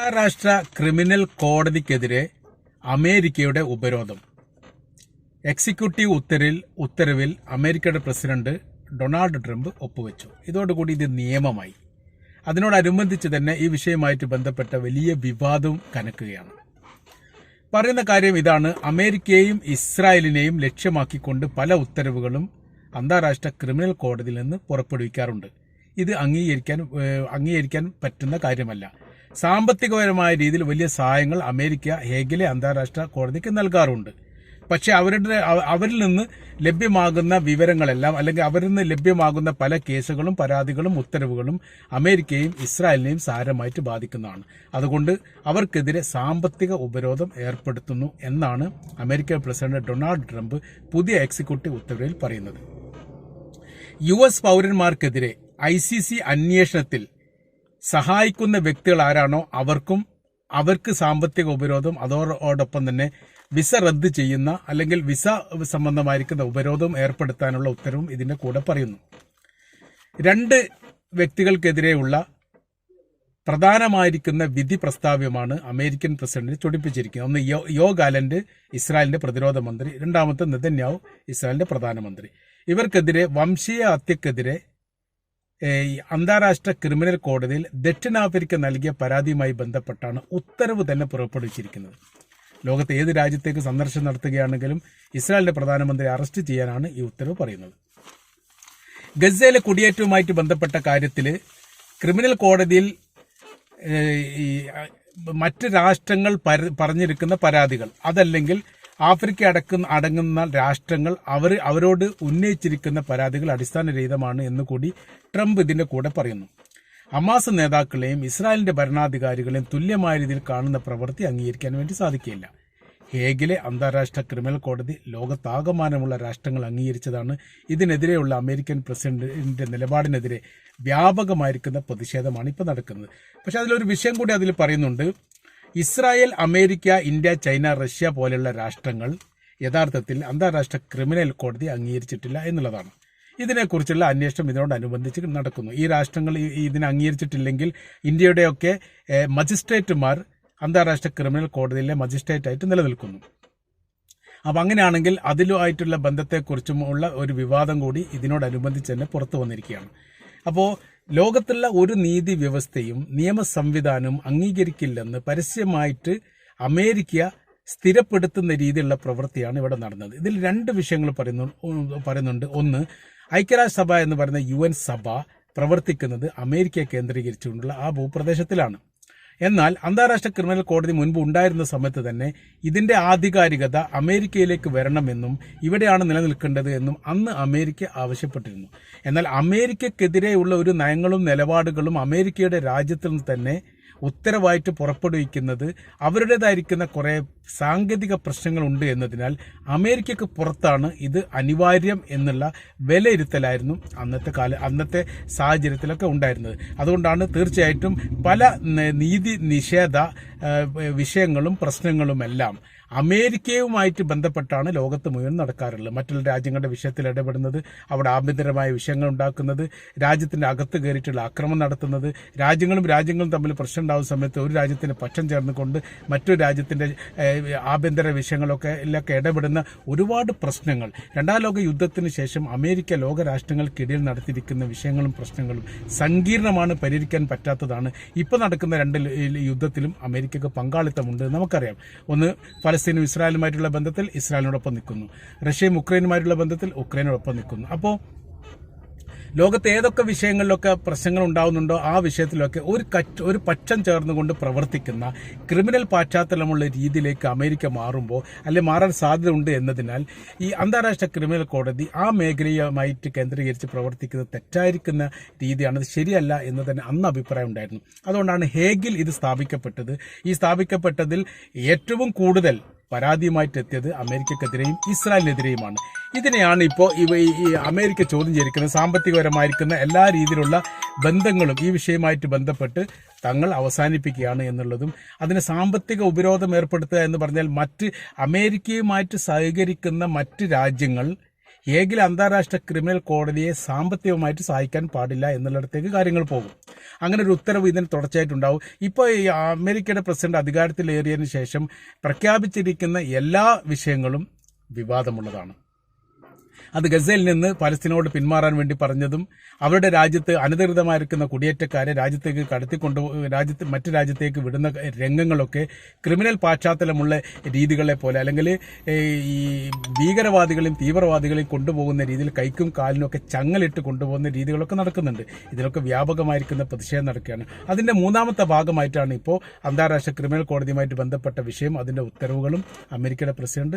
അന്താരാഷ്ട്ര ക്രിമിനൽ കോടതിക്കെതിരെ അമേരിക്കയുടെ ഉപരോധം. എക്സിക്യൂട്ടീവ് ഉത്തരവിൽ ഉത്തരവിൽ അമേരിക്കയുടെ പ്രസിഡന്റ് ഡൊണാൾഡ് ട്രംപ് ഒപ്പുവെച്ചു. ഇതോടുകൂടി ഇത് നിയമമായി. അതിനോടനുബന്ധിച്ച് തന്നെ ഈ വിഷയമായിട്ട് ബന്ധപ്പെട്ട വലിയ വിവാദവും കനക്കുകയാണ്. പറയുന്ന കാര്യം ഇതാണ്. അമേരിക്കയെയും ഇസ്രായേലിനെയും ലക്ഷ്യമാക്കിക്കൊണ്ട് പല ഉത്തരവുകളും അന്താരാഷ്ട്ര ക്രിമിനൽ കോടതിയിൽ നിന്ന് പുറപ്പെടുവിക്കാറുണ്ട്. ഇത് അംഗീകരിക്കാൻ അംഗീകരിക്കാൻ പറ്റുന്ന കാര്യമല്ല. സാമ്പത്തികപരമായ രീതിയിൽ വലിയ സഹായങ്ങൾ അമേരിക്ക ഹേഗിലെ അന്താരാഷ്ട്ര കോടതിക്ക് നൽകാറുണ്ട്. പക്ഷേ അവരുടെ അവരിൽ നിന്ന് ലഭ്യമാകുന്ന വിവരങ്ങളെല്ലാം അല്ലെങ്കിൽ അവരിൽ നിന്ന് ലഭ്യമാകുന്ന പല കേസുകളും പരാതികളും ഉത്തരവുകളും അമേരിക്കയും ഇസ്രായേലിനെയും സാരമായിട്ട് ബാധിക്കുന്നതാണ്. അതുകൊണ്ട് അവർക്കെതിരെ സാമ്പത്തിക ഉപരോധം ഏർപ്പെടുത്തുന്നു എന്നാണ് അമേരിക്കൻ പ്രസിഡന്റ് ഡൊണാൾഡ് ട്രംപ് പുതിയ എക്സിക്യൂട്ടീവ് ഉത്തരവിൽ പറയുന്നത്. യു എസ് പൗരന്മാർക്കെതിരെ ഐ സി സി അന്വേഷണത്തിൽ സഹായിക്കുന്ന വ്യക്തികൾ ആരാണോ അവർക്കും അവർക്ക് സാമ്പത്തിക ഉപരോധം അതോടൊപ്പം തന്നെ വിസ റദ്ദ് ചെയ്യുന്ന അല്ലെങ്കിൽ വിസ സംബന്ധമായിരിക്കുന്ന ഉപരോധം ഏർപ്പെടുത്താനുള്ള ഉത്തരവും ഇതിന്റെ കൂടെ പറയുന്നു. രണ്ട് വ്യക്തികൾക്കെതിരെയുള്ള പ്രധാനമായിരിക്കുന്ന വിധി പ്രസ്താവ്യമാണ് അമേരിക്കൻ പ്രസിഡന്റ് ചൊടിപ്പിച്ചിരിക്കുന്നത്. ഒന്ന് യോ ഗാലന്റ് ഇസ്രായേലിന്റെ പ്രതിരോധ മന്ത്രി. രണ്ടാമത്തെ നെതന്യാവ് ഇസ്രായേലിന്റെ പ്രധാനമന്ത്രി. ഇവർക്കെതിരെ വംശീയ ഹത്യക്കെതിരെ അന്താരാഷ്ട്ര ക്രിമിനൽ കോടതിയിൽ ദക്ഷിണാഫ്രിക്ക നൽകിയ പരാതിയുമായി ബന്ധപ്പെട്ടാണ് ഉത്തരവ് തന്നെ പുറപ്പെടുവിച്ചിരിക്കുന്നത്. ലോകത്തെ ഏത് രാജ്യത്തേക്ക് സന്ദർശനം നടത്തുകയാണെങ്കിലും ഇസ്രായേലിന്റെ പ്രധാനമന്ത്രി അറസ്റ്റ് ചെയ്യാനാണ് ഈ ഉത്തരവ് പറയുന്നത്. ഗസയിലെ കുടിയേറ്റവുമായിട്ട് ബന്ധപ്പെട്ട കാര്യത്തിൽ ക്രിമിനൽ കോടതിയിൽ മറ്റ് രാഷ്ട്രങ്ങൾ പറഞ്ഞിരിക്കുന്ന പരാതികൾ അതല്ലെങ്കിൽ ആഫ്രിക്ക അടക്കുന്ന അടങ്ങുന്ന രാഷ്ട്രങ്ങൾ അവർ അവരോട് ഉന്നയിച്ചിരിക്കുന്ന പരാതികൾ അടിസ്ഥാനരഹിതമാണ് എന്ന് കൂടി ട്രംപ് ഇതിന്റെ കൂടെ പറയുന്നു. ഹമാസ് നേതാക്കളെയും ഇസ്രായേലിന്റെ ഭരണാധികാരികളെയും തുല്യമായ രീതിയിൽ കാണുന്ന പ്രവൃത്തി അംഗീകരിക്കാൻ വേണ്ടി സാധിക്കില്ല ഹേഗിലെ അന്താരാഷ്ട്ര ക്രിമിനൽ കോടതി ലോകത്താകമാനമുള്ള രാഷ്ട്രങ്ങൾ അംഗീകരിച്ചതാണ്. ഇതിനെതിരെയുള്ള അമേരിക്കൻ പ്രസിഡന്റിന്റെ നിലപാടിനെതിരെ വ്യാപകമായിരിക്കുന്ന പ്രതിഷേധമാണ് ഇപ്പോൾ നടക്കുന്നത്. പക്ഷെ അതിലൊരു വിഷയം കൂടി അതിൽ പറയുന്നുണ്ട്. Israel America India China Russia പോലെയുള്ള രാഷ്ട്രങ്ങൾ യഥാർത്ഥത്തിൽ അന്താരാഷ്ട്ര ക്രിമിനൽ കോടതി അംഗീകരിച്ചിട്ടില്ല എന്നുള്ളതാണ്. ഇതിനെക്കുറിച്ചുള്ള അന്വേഷണം ഇതിനോടനുബന്ധിച്ച് നടക്കുന്നു. ഈ രാഷ്ട്രങ്ങൾ ഇതിനെ അംഗീകരിച്ചിട്ടില്ലെങ്കിൽ ഇന്ത്യയുടെയൊക്കെ മജിസ്ട്രേറ്റുമാർ അന്താരാഷ്ട്ര ക്രിമിനൽ കോടതിയിലെ മജിസ്ട്രേറ്റ് ആയിട്ട് നിലനിൽക്കുന്നു. അപ്പം അങ്ങനെയാണെങ്കിൽ അതിലുമായിട്ടുള്ള ബന്ധത്തെക്കുറിച്ചും ഉള്ള ഒരു വിവാദം കൂടി ഇതിനോടനുബന്ധിച്ച് തന്നെ പുറത്തു വന്നിരിക്കുകയാണ്. അപ്പോൾ ലോകത്തുള്ള ഒരു നീതി വ്യവസ്ഥയും നിയമ സംവിധാനവും അംഗീകരിക്കില്ലെന്ന് പരസ്യമായിട്ട് അമേരിക്ക സ്ഥിരപ്പെടുത്തുന്ന രീതിയിലുള്ള പ്രവൃത്തിയാണ് ഇവിടെ നടന്നത്. ഇതിൽ രണ്ട് വിഷയങ്ങൾ പറയുന്നു പറയുന്നുണ്ട്. ഒന്ന് ഐക്യരാഷ്ട്രസഭ എന്ന് പറയുന്ന യു സഭ പ്രവർത്തിക്കുന്നത് അമേരിക്ക കേന്ദ്രീകരിച്ചുകൊണ്ടുള്ള ആ ഭൂപ്രദേശത്തിലാണ്. എന്നാൽ അന്താരാഷ്ട്ര ക്രിമിനൽ കോടതി മുൻപ് ഉണ്ടായിരുന്ന സമയത്ത് തന്നെ ഇതിന്റെ ആധികാരികത അമേരിക്കയിലേക്ക് വരണമെന്നും ഇവിടെയാണ് നിലനിൽക്കേണ്ടത് എന്നും അന്ന് അമേരിക്ക ആവശ്യപ്പെട്ടിരുന്നു. എന്നാൽ അമേരിക്കക്കെതിരെയുള്ള ഒരു നയങ്ങളും നിലപാടുകളും അമേരിക്കയുടെ രാജ്യത്തിൽ നിന്ന് തന്നെ ഉത്തരവായിട്ട് പുറപ്പെടുവിക്കുന്നത് അവരുടേതായിരിക്കുന്ന കുറേ സാങ്കേതിക പ്രശ്നങ്ങളുണ്ട് എന്നതിനാൽ അമേരിക്കക്ക് പുറത്താണ് ഇത് അനിവാര്യം എന്നുള്ള വിലയിരുത്തലായിരുന്നു അന്നത്തെ കാല അന്നത്തെ സാഹചര്യത്തിലൊക്കെ ഉണ്ടായിരുന്നത്. അതുകൊണ്ടാണ് തീർച്ചയായിട്ടും പല നീതി നിഷേധ വിഷയങ്ങളും പ്രശ്നങ്ങളുമെല്ലാം അമേരിക്കയുമായിട്ട് ബന്ധപ്പെട്ടാണ് ലോകത്ത് മുഴുവൻ നടക്കാറുള്ളത്. മറ്റുള്ള രാജ്യങ്ങളുടെ വിഷയത്തിൽ ഇടപെടുന്നത് അവിടെ ആഭ്യന്തരമായ വിഷയങ്ങൾ ഉണ്ടാക്കുന്നത് രാജ്യത്തിന്റെ അകത്ത് കയറിയിട്ടുള്ള ആക്രമണം നടത്തുന്നത് രാജ്യങ്ങളും രാജ്യങ്ങളും തമ്മിൽ പ്രശ്നം ഉണ്ടാകുന്ന സമയത്ത് ഒരു രാജ്യത്തിന്റെ പക്ഷം ചേർന്നുകൊണ്ട് മറ്റൊരു രാജ്യത്തിന്റെ ആഭ്യന്തര വിഷയങ്ങളൊക്കെ ഇതിലൊക്കെ ഇടപെടുന്ന ഒരുപാട് പ്രശ്നങ്ങൾ. രണ്ടാം ലോക യുദ്ധത്തിന് ശേഷം അമേരിക്ക ലോകരാഷ്ട്രങ്ങൾക്കിടയിൽ നടത്തിയിരിക്കുന്ന വിഷയങ്ങളും പ്രശ്നങ്ങളും സങ്കീർണമാണ് പരിഹരിക്കാൻ പറ്റാത്തതാണ്. ഇപ്പൊ നടക്കുന്ന രണ്ട് യുദ്ധത്തിലും അമേരിക്കക്ക് പങ്കാളിത്തമുണ്ട് നമുക്കറിയാം. ഒന്ന് ഫലസ്തീനും ഇസ്രായേലുമായിട്ടുള്ള ബന്ധത്തിൽ ഇസ്രായേലിനോടൊപ്പം നിൽക്കുന്നു. റഷ്യയും ഉക്രൈനുമായിട്ടുള്ള ബന്ധത്തിൽ ഉക്രൈനോടൊപ്പം നിൽക്കുന്നു. അപ്പോൾ ലോകത്ത് ഏതൊക്കെ വിഷയങ്ങളിലൊക്കെ പ്രശ്നങ്ങൾ ഉണ്ടാകുന്നുണ്ടോ ആ വിഷയത്തിലൊക്കെ ഒരു ഒരു പക്ഷം ചേർന്നുകൊണ്ട് പ്രവർത്തിക്കുന്ന ക്രിമിനൽ പശ്ചാത്തലമുള്ള രീതിയിലേക്ക് അമേരിക്ക മാറുമ്പോൾ അല്ലെ മാറാൻ സാധ്യതയുണ്ട് എന്നതിനാൽ ഈ അന്താരാഷ്ട്ര ക്രിമിനൽ കോടതി ആ മേഖലയുമായിട്ട് കേന്ദ്രീകരിച്ച് പ്രവർത്തിക്കുന്നത് തെറ്റായിരിക്കുന്ന രീതിയാണ് അത് ശരിയല്ല എന്ന് തന്നെ അന്ന് അഭിപ്രായം ഉണ്ടായിരുന്നു. അതുകൊണ്ടാണ് ഹേഗിൽ ഇത് സ്ഥാപിക്കപ്പെട്ടത്. ഈ സ്ഥാപിക്കപ്പെട്ടതിൽ ഏറ്റവും കൂടുതൽ പരാതിയുമായിട്ട് എത്തിയത് അമേരിക്കക്കെതിരെയും ഇസ്രായേലിനെതിരെയുമാണ്. ഇതിനെയാണ് ഇപ്പോൾ ഇവ ഈ അമേരിക്ക ചോദ്യം ചെയ്തിരിക്കുന്നത്. സാമ്പത്തികപരമായിരിക്കുന്ന എല്ലാ രീതിയിലുള്ള ബന്ധങ്ങളും ഈ വിഷയമായിട്ട് ബന്ധപ്പെട്ട് തങ്ങൾ അവസാനിപ്പിക്കുകയാണ് എന്നുള്ളതും അതിന് സാമ്പത്തിക ഉപരോധം ഏർപ്പെടുത്തുക എന്ന് പറഞ്ഞാൽ മറ്റ് അമേരിക്കയുമായിട്ട് സഹകരിക്കുന്ന മറ്റ് രാജ്യങ്ങൾ ഹേഗിൽ അന്താരാഷ്ട്ര ക്രിമിനൽ കോടതിയെ സാമ്പത്തികമായിട്ട് സഹായിക്കാൻ പാടില്ല എന്നുള്ളിടത്തേക്ക് കാര്യങ്ങൾ പോകും. അങ്ങനെ ഒരു ഉത്തരവ് ഇതിന് തുടർച്ചയായിട്ടുണ്ടാവും. ഇപ്പോൾ ഈ അമേരിക്കയുടെ പ്രസിഡന്റ് അധികാരത്തിലേറിയതിനു ശേഷം പ്രഖ്യാപിച്ചിരിക്കുന്ന എല്ലാ വിഷയങ്ങളും വിവാദമുള്ളതാണ്. അത് ഗസയിൽ നിന്ന് പലസ്തീനോട് പിന്മാറാൻ വേണ്ടി പറഞ്ഞതും അവരുടെ രാജ്യത്ത് അനധികൃതമായിരിക്കുന്ന കുടിയേറ്റക്കാരെ രാജ്യത്തേക്ക് കടത്തിക്കൊണ്ടു രാജ്യത്ത് മറ്റു രാജ്യത്തേക്ക് വിടുന്ന രംഗങ്ങളൊക്കെ ക്രിമിനൽ പാശ്ചാത്തലമുള്ള രീതികളെ പോലെ അല്ലെങ്കിൽ ഈ ഭീകരവാദികളെയും തീവ്രവാദികളെയും കൊണ്ടുപോകുന്ന രീതിയിൽ കൈക്കും കാലിനൊക്കെ ചങ്ങലിട്ട് കൊണ്ടുപോകുന്ന രീതികളൊക്കെ നടക്കുന്നുണ്ട്. ഇതിലൊക്കെ വ്യാപകമായിരിക്കുന്ന പ്രതിഷേധം നടക്കുകയാണ്. അതിന്റെ മൂന്നാമത്തെ ഭാഗമായിട്ടാണ് ഇപ്പോൾ അന്താരാഷ്ട്ര ക്രിമിനൽ കോടതിയുമായിട്ട് ബന്ധപ്പെട്ട വിഷയം അതിന്റെ ഉത്തരവുകളും അമേരിക്കയുടെ പ്രസിഡന്റ്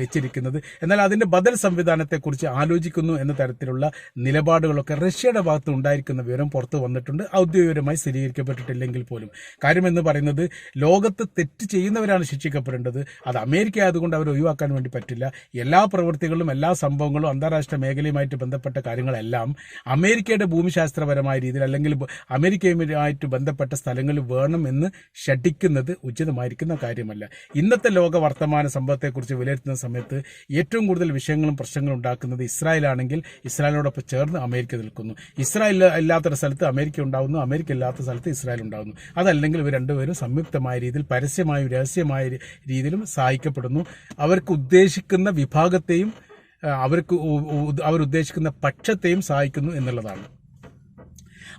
വെച്ചിരിക്കുന്നത്. എന്നാൽ അതിന്റെ ബദൽ സംവിധാനത്തെക്കുറിച്ച് ആലോചിക്കുന്നു എന്ന തരത്തിലുള്ള നിലപാടുകളൊക്കെ റഷ്യയുടെ ഭാഗത്ത് ഉണ്ടായിരിക്കുന്ന വിവരം പുറത്തു വന്നിട്ടുണ്ട്. ഔദ്യോഗികമായി സ്ഥിരീകരിക്കപ്പെട്ടിട്ടില്ലെങ്കിൽ പോലും. കാര്യമെന്ന് പറയുന്നത് ലോകത്ത് തെറ്റ് ചെയ്യുന്നവരാണ് ശിക്ഷിക്കപ്പെടേണ്ടത്. അത് അമേരിക്ക ആയതുകൊണ്ട് അവർ ഒഴിവാക്കാൻ വേണ്ടി പറ്റില്ല. എല്ലാ പ്രവൃത്തികളും എല്ലാ സംഭവങ്ങളും അന്താരാഷ്ട്ര മേഖലയുമായിട്ട് ബന്ധപ്പെട്ട കാര്യങ്ങളെല്ലാം അമേരിക്കയുടെ ഭൂമിശാസ്ത്രപരമായ രീതിയിൽ അല്ലെങ്കിൽ അമേരിക്കയുമായിട്ട് ബന്ധപ്പെട്ട സ്ഥലങ്ങളിൽ വേണം എന്ന് ഷഠിക്കുന്നത് ഉചിതമായിരിക്കുന്ന കാര്യമല്ല. ഇന്നത്തെ ലോക വർത്തമാന സംഭവത്തെക്കുറിച്ച് വിലയിരുത്തുന്ന സമയത്ത് ഏറ്റവും കൂടുതൽ വിഷയങ്ങളും പ്രശ്നങ്ങളും ഉണ്ടാക്കുന്നത് ഇസ്രായേലാണെങ്കിൽ ഇസ്രായേലിനോടൊപ്പം ചേർന്ന് അമേരിക്ക നിൽക്കുന്നു. ഇസ്രായേൽ ഇല്ലാത്തൊരു സ്ഥലത്ത് അമേരിക്ക ഉണ്ടാകുന്നു അമേരിക്ക ഇല്ലാത്ത സ്ഥലത്ത് ഇസ്രായേൽ ഉണ്ടാകുന്നു അതല്ലെങ്കിൽ ഇവർ രണ്ടുപേരും സംയുക്തമായ രീതിയിൽ പരസ്യമായും രഹസ്യമായ രീതിയിലും സഹായിക്കപ്പെടുന്നു. അവർക്ക് ഉദ്ദേശിക്കുന്ന വിഭാഗത്തെയും അവർക്ക് ഉദ്ദേശിക്കുന്ന പക്ഷത്തെയും സഹായിക്കുന്നു എന്നുള്ളതാണ്.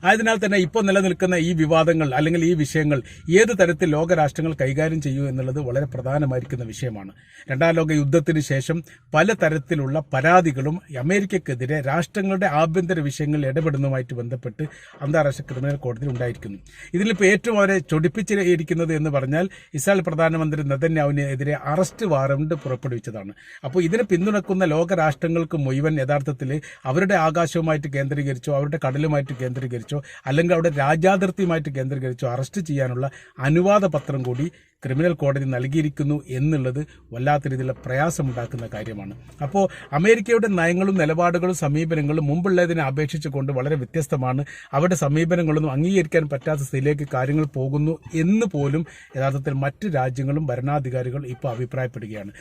ആയതിനാൽ തന്നെ ഇപ്പോൾ നിലനിൽക്കുന്ന ഈ വിവാദങ്ങൾ അല്ലെങ്കിൽ ഈ വിഷയങ്ങൾ ഏത് തരത്തിൽ ലോകരാഷ്ട്രങ്ങൾ കൈകാര്യം ചെയ്യൂ എന്നുള്ളത് വളരെ പ്രധാനമായിരിക്കുന്ന വിഷയമാണ്. രണ്ടാം ലോക യുദ്ധത്തിന് ശേഷം പല തരത്തിലുള്ള പരാതികളും അമേരിക്കക്കെതിരെ രാഷ്ട്രങ്ങളുടെ ആഭ്യന്തര വിഷയങ്ങളിൽ ഇടപെടുന്നതുമായിട്ട് ബന്ധപ്പെട്ട് അന്താരാഷ്ട്ര ക്രിമിനൽ കോടതിയിൽ ഉണ്ടായിരിക്കുന്നു. ഇതിലിപ്പോൾ ഏറ്റവും അവരെ ചൊടിപ്പിച്ചിരിക്കുന്നത് എന്ന് പറഞ്ഞാൽ ഇസ്രായേൽ പ്രധാനമന്ത്രി നെതന്യാവിനെതിരെ അറസ്റ്റ് വാറണ്ട് പുറപ്പെടുവിച്ചതാണ്. അപ്പോൾ ഇതിനെ പിന്തുണക്കുന്ന ലോകരാഷ്ട്രങ്ങൾക്ക് മുഴുവൻ യഥാർത്ഥത്തിൽ അവരുടെ ആകാശവുമായിട്ട് കേന്ദ്രീകരിച്ചോ അവരുടെ കടലുമായിട്ട് കേന്ദ്രീകരിച്ചോ അല്ലെങ്കിൽ അവിടെ രാജ്യാതിർത്തിയുമായിട്ട് കേന്ദ്രീകരിച്ചോ അറസ്റ്റ് ചെയ്യാനുള്ള അനുവാദ പത്രം കൂടി ക്രിമിനൽ കോടതി നൽകിയിരിക്കുന്നു എന്നുള്ളത് വല്ലാത്ത രീതിയിലുള്ള പ്രയാസമുണ്ടാക്കുന്ന കാര്യമാണ്. അപ്പോൾ അമേരിക്കയുടെ നയങ്ങളും നിലപാടുകളും സമീപനങ്ങളും മുമ്പുള്ളതിനെ അപേക്ഷിച്ചുകൊണ്ട് വളരെ വ്യത്യസ്തമാണ്. അവരുടെ സമീപനങ്ങളൊന്നും അംഗീകരിക്കാൻ പറ്റാത്ത സ്ഥിതിയിലേക്ക് കാര്യങ്ങൾ പോകുന്നു എന്ന് പോലും യഥാർത്ഥത്തിൽ മറ്റ് രാജ്യങ്ങളും ഭരണാധികാരികൾ ഇപ്പോൾ അഭിപ്രായപ്പെടുകയാണ്.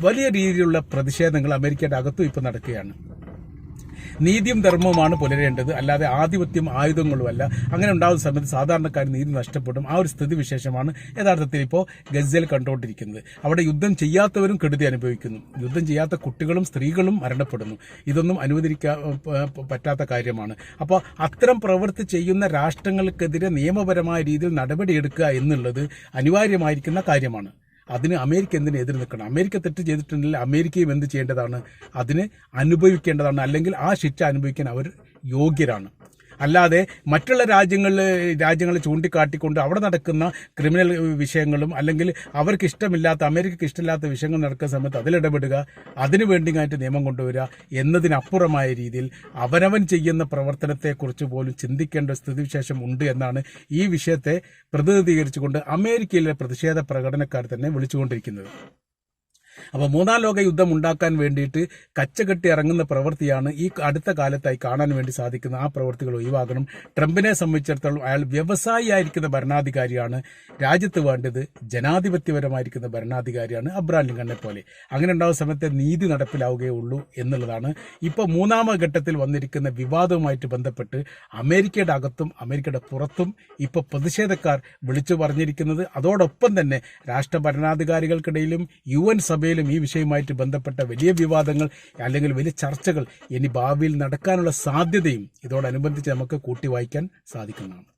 വലിയ രീതിയിലുള്ള പ്രതിഷേധങ്ങൾ അമേരിക്കയുടെ അകത്തും ഇപ്പോൾ നടക്കുകയാണ്. നീതിയും ധർമ്മവുമാണ് പുലരേണ്ടത്. അല്ലാതെ ആധിപത്യം ആയുധങ്ങളുമല്ല. അങ്ങനെ ഉണ്ടാകുന്ന സമയത്ത് സാധാരണക്കാർ നീതി നഷ്ടപ്പെടും. ആ ഒരു സ്ഥിതി വിശേഷമാണ് യഥാർത്ഥത്തിൽ ഇപ്പോൾ ഗസയിൽ കണ്ടുകൊണ്ടിരിക്കുന്നത്. അവിടെ യുദ്ധം ചെയ്യാത്തവരും കെടുതി അനുഭവിക്കുന്നു. യുദ്ധം ചെയ്യാത്ത കുട്ടികളും സ്ത്രീകളും മരണപ്പെടുന്നു. ഇതൊന്നും അനുവദിക്കാൻ പറ്റാത്ത കാര്യമാണ്. അപ്പോൾ അത്തരം പ്രവൃത്തി ചെയ്യുന്ന രാഷ്ട്രങ്ങൾക്കെതിരെ നിയമപരമായ രീതിയിൽ നടപടിയെടുക്കുക എന്നുള്ളത് അനിവാര്യമായിരിക്കുന്ന കാര്യമാണ്. അതിന് അമേരിക്ക എന്തിനു എതിർ നിൽക്കണം? അമേരിക്ക തെറ്റ് ചെയ്തിട്ടുണ്ടെങ്കിൽ അമേരിക്കയും എന്ത് ചെയ്യേണ്ടതാണ്? അതിന് അനുഭവിക്കേണ്ടതാണ്. അല്ലെങ്കിൽ ആ ശിക്ഷ അനുഭവിക്കാൻ അവർ യോഗ്യരാണ്. അല്ലാതെ മറ്റുള്ള രാജ്യങ്ങളിൽ രാജ്യങ്ങളെ ചൂണ്ടിക്കാട്ടിക്കൊണ്ട് അവിടെ നടക്കുന്ന ക്രിമിനൽ വിഷയങ്ങളും അല്ലെങ്കിൽ അവർക്ക് ഇഷ്ടമില്ലാത്ത അമേരിക്കക്ക് ഇഷ്ടമില്ലാത്ത വിഷയങ്ങൾ നടക്കുന്ന സമയത്ത് അതിലിടപെടുക അതിനു വേണ്ടിയായിട്ട് നിയമം കൊണ്ടുവരിക എന്നതിനപ്പുറമായ രീതിയിൽ അവനവൻ ചെയ്യുന്ന പ്രവർത്തനത്തെക്കുറിച്ച് പോലും ചിന്തിക്കേണ്ട സ്ഥിതിവിശേഷം ഉണ്ട് എന്നാണ് ഈ വിഷയത്തെ പ്രതിനിധീകരിച്ചുകൊണ്ട് അമേരിക്കയിലെ പ്രതിഷേധ പ്രകടനക്കാർ തന്നെ വിളിച്ചുകൊണ്ടിരിക്കുന്നത്. അപ്പോൾ മൂന്നാം ലോക യുദ്ധം ഉണ്ടാക്കാൻ വേണ്ടിയിട്ട് കച്ചകെട്ടി ഇറങ്ങുന്ന പ്രവൃത്തിയാണ് ഈ അടുത്ത കാലത്തായി കാണാൻ വേണ്ടി സാധിക്കുന്ന ആ പ്രവൃത്തികൾ ഒഴിവാക്കണം ട്രംപിനെ സംബന്ധിച്ചിടത്തോളം അയാൾ വ്യവസായിയായിരിക്കുന്ന ഭരണാധികാരിയാണ്. രാജ്യത്ത് വേണ്ടത് ജനാധിപത്യപരമായിരിക്കുന്ന ഭരണാധികാരിയാണ് അബ്രാം ലിങ്കണ്ണെ പോലെ. അങ്ങനെ ഉണ്ടാകുന്ന സമയത്ത് നീതി നടപ്പിലാവുകയുള്ളൂ എന്നുള്ളതാണ്. ഇപ്പോൾ മൂന്നാമ ഘട്ടത്തിൽ വന്നിരിക്കുന്ന വിവാദവുമായിട്ട് ബന്ധപ്പെട്ട് അമേരിക്കയുടെ അകത്തും അമേരിക്കയുടെ പുറത്തും ഇപ്പോൾ പ്രതിഷേധക്കാർ വിളിച്ചു പറഞ്ഞിരിക്കുന്നത്. അതോടൊപ്പം തന്നെ രാഷ്ട്ര ഭരണാധികാരികൾക്കിടയിലും യു എൻ സഭയിലും ഈ വിഷയവുമായിട്ട് ബന്ധപ്പെട്ട വലിയ വിവാദങ്ങൾ അല്ലെങ്കിൽ വലിയ ചർച്ചകൾ ഇനി ഭാവിയിൽ നടക്കാനുള്ള സാധ്യതയും ഇതോടനുബന്ധിച്ച് നമുക്ക് കൂട്ടി വായിക്കാൻ സാധിക്കുന്നതാണ്.